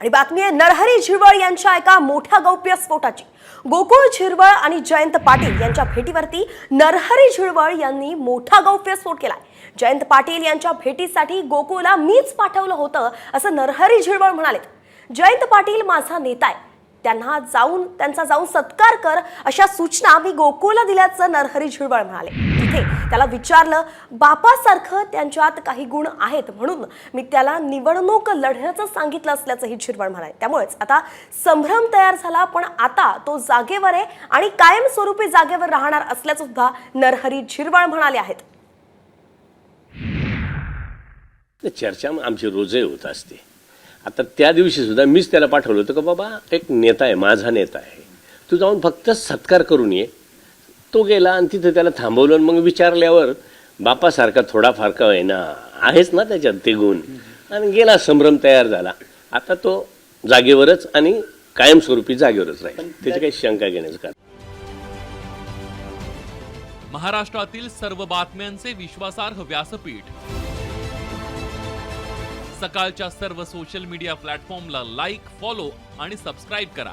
आणि बातमी आहे नरहरी झिरवळ यांच्या एका मोठ्या गौप्यस्फोटाची गोकुळ झिरवळ आणि जयंत पाटील यांच्या भेटीवरती नरहरी झिरवळ यांनी मोठा गौप्यस्फोट केलाय. जयंत पाटील यांच्या भेटीसाठी गोकुळला मीच पाठवलं होतं असं नरहरी झिरवळ म्हणाले. जयंत पाटील माझा नेता आहे. त्यांना जाऊन त्यांचा जाऊन सत्कार कर अशा सूचना मी गोकुळला दिल्याचं नरहरी झिरवळ म्हणाले. तिथे त्याला विचारलं बापासारखं त्यांच्यात काही गुण आहेत म्हणून मी त्याला निवडणूक लढण्याचं सांगितलं असल्याचंही झिरवळ म्हणाले. त्यामुळेच आता संभ्रम तयार झाला पण आता तो जागेवर आहे आणि कायमस्वरूपी जागेवर राहणार असल्याचं सुद्धा नरहरी झिरवळ म्हणाले आहेत. चर्चा आमची रोजही होत असते. आता त्या दिवशी सुद्धा मीच त्याला पाठवलं होतं का बाबा एक नेता आहे माझा नेता आहे. तू जाऊन फक्त सत्कार करून ये तो गेला आणि तिथं त्याला थांबवलं आणि मग विचारल्यावर बापासारखा थोडाफार का ना आहेच ना त्याच्यात ते गुण आणि गेला संभ्रम तयार झाला. आता तो जागेवरच आणि कायमस्वरूपी जागेवरच राहील. त्याची काही शंका घेण्याचं कारण. महाराष्ट्रातील सर्व बातम्यांचे विश्वासार्ह व्यासपीठ. सकाळच्या सर्व सोशल मीडिया प्लॅटफॉर्मला लाईक फॉलो आणि सबस्क्राईब करा.